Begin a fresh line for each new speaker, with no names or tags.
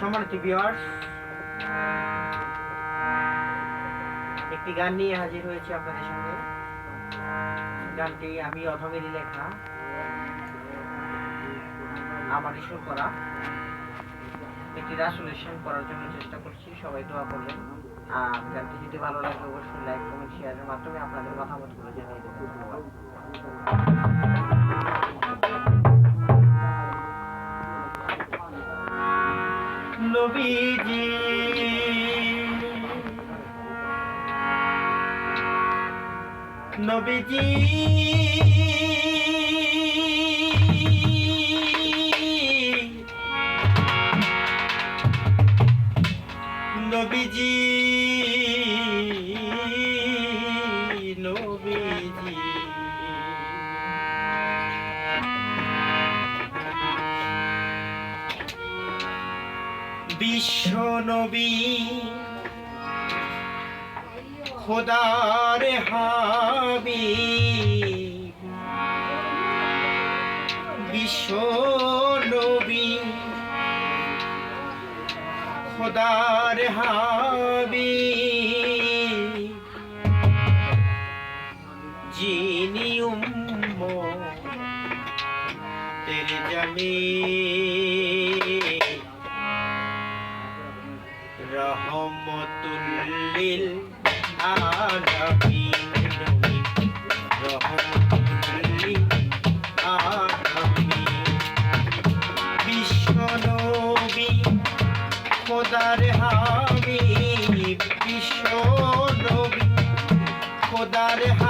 সম্মানিত ভিউয়ার্স একটি গান নিয়ে হাজির হয়েছি আপনাদের সঙ্গে। গানটি আমি অধমেরই লেখা। আমারই সুর করা। একটি রাসুলেশন করার জন্য চেষ্টা করছি, সবাই দোয়া করবেন। আর গানটি যদি ভালো লাগে, অবশ্যই লাইক কমেন্ট শেয়ারের মাধ্যমে আপনাদের মতামতগুলো জানিয়ে দেবেন। নবীজি। নবীজি নবীজি। বিশ্ব নবী খোদার হাবি বিশ্ব নবী। খোদার হাবি যিনি উম্ম তেরে জামি খোদার হাবিব